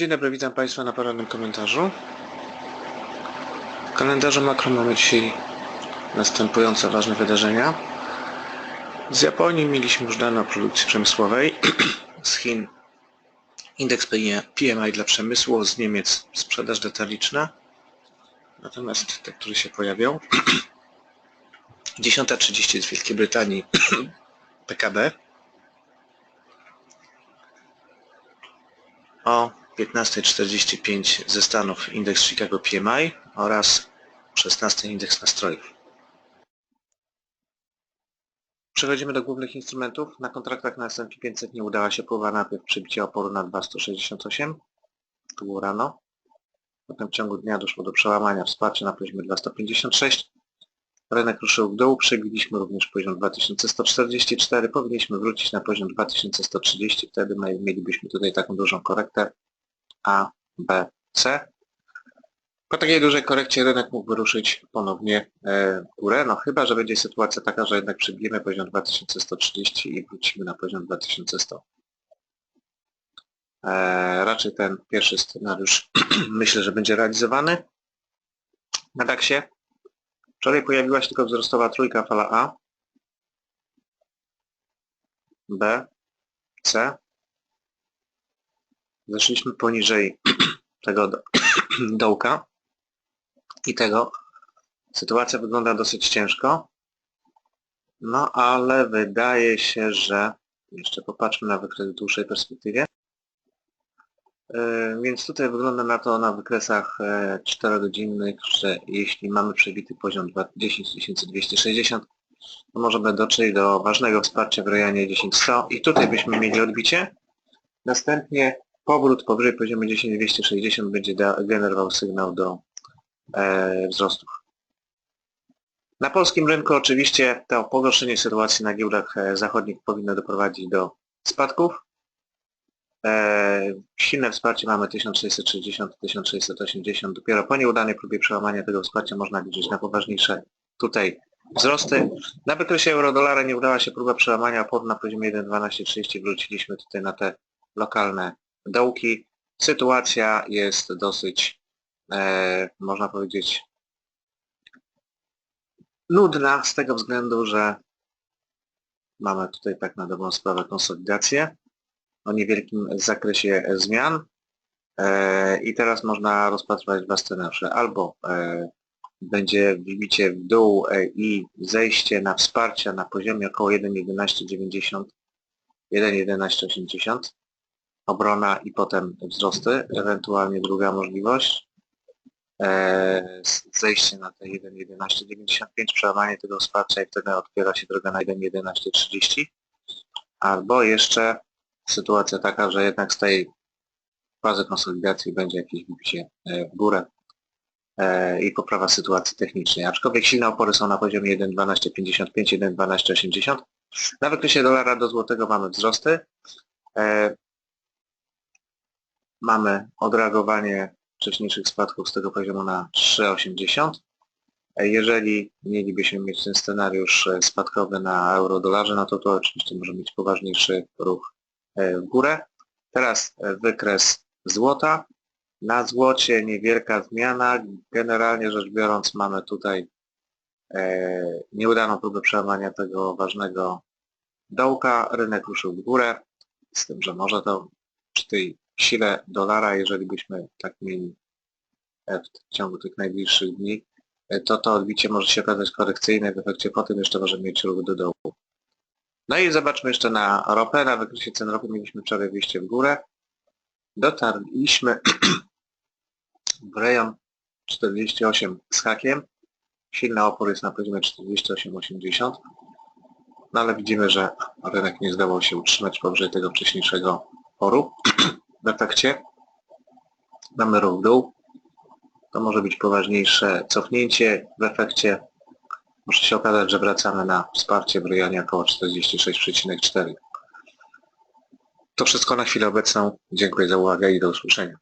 Dzień dobry, witam Państwa na porannym komentarzu. W kalendarzu makro mamy dzisiaj następujące ważne wydarzenia. Z Japonii mieliśmy już dane o produkcji przemysłowej, z Chin indeks PMI dla przemysłu, z Niemiec sprzedaż detaliczna, natomiast te, które się pojawią. 10.30 z Wielkiej Brytanii PKB. O 15.45 ze Stanów indeks Chicago PMI oraz 16 indeks nastrojów. Przechodzimy do głównych instrumentów. Na kontraktach na S&P 500 nie udała się próba najpierw przybicia oporu na 2,168. To było rano. Potem w ciągu dnia doszło do przełamania wsparcia na poziomie 2,156. Rynek ruszył w dół, przebiliśmy również poziom 2144, powinniśmy wrócić na poziom 2130, wtedy mielibyśmy tutaj taką dużą korektę A, B, C. Po takiej dużej korekcie rynek mógł wyruszyć ponownie e, w górę, no chyba, że będzie sytuacja taka, że jednak przybijemy poziom 2130 i wrócimy na poziom 2100. E, raczej ten pierwszy scenariusz myślę, że będzie realizowany. Na DAX-ie Wczoraj pojawiła się tylko wzrostowa trójka fala A, B, C. Zeszliśmy poniżej tego do, dołka i tego. Sytuacja wygląda dosyć ciężko. No ale wydaje się, że jeszcze popatrzmy na wykres w dłuższej perspektywie. E, Więc tutaj wygląda na to na wykresach 4-godzinnych, że jeśli mamy przebity poziom 10260, to możemy dotrzeć do ważnego wsparcia w rejonie 10100 i tutaj byśmy mieli odbicie. Następnie powrót powyżej poziomu 10260 będzie generował sygnał do e, wzrostów. Na polskim rynku oczywiście to pogorszenie sytuacji na giełdach e, zachodnich powinno doprowadzić do spadków. E, silne wsparcie mamy 1660-1680. Dopiero po nieudanej próbie przełamania tego wsparcia można liczyć na poważniejsze tutaj wzrosty. Na wykresie euro-dolara nie udała się próba przełamania oporu na poziomie 1.1230. Wróciliśmy tutaj na te lokalne dołki. Sytuacja jest dosyć, e, można powiedzieć, nudna z tego względu, że mamy tutaj tak na dobrą sprawę konsolidację o niewielkim zakresie zmian e, i teraz można rozpatrywać dwa scenariusze. Albo e, będzie wybicie w dół i zejście na wsparcie na poziomie około 1.1190, 1.1180, obrona i potem wzrosty, ewentualnie druga możliwość, zejście na te 1.1195, przełamanie tego wsparcia i wtedy otwiera się droga na 1.1130, albo jeszcze sytuacja taka, że jednak z tej fazy konsolidacji będzie jakieś wybicie w górę e, i poprawa sytuacji technicznej. Aczkolwiek silne opory są na poziomie 1.1255, 1.1280. Na wykresie dolara do złotego mamy wzrosty. E, mamy odreagowanie wcześniejszych spadków z tego poziomu na 3,80. E, Jeżeli mielibyśmy mieć ten scenariusz spadkowy na euro-dolarze, no to to oczywiście może mieć poważniejszy ruch w górę. Teraz wykres złota. Na złocie niewielka zmiana. Generalnie rzecz biorąc mamy tutaj e, nieudaną próbę przełamania tego ważnego dołka. Rynek ruszył w górę. Z tym, że może to przy tej sile dolara, jeżeli byśmy tak mieli e, w ciągu tych najbliższych dni, e, to to odbicie może się okazać korekcyjne, w efekcie po tym jeszcze może mieć ruch do dołu. No i zobaczmy jeszcze na ropę. Na wykresie cen ropy mieliśmy wczoraj wyjście w górę. Dotarliśmy w rejon 48 z hakiem. Silny opór jest na poziomie 48,80. No ale widzimy, że rynek nie zdołał się utrzymać powyżej tego wcześniejszego oporu. W efekcie mamy ruch dół. To może być poważniejsze cofnięcie. W efekcie może się okazać, że wracamy na wsparcie w rejonie około 46,4. To wszystko na chwilę obecną. Dziękuję za uwagę i do usłyszenia.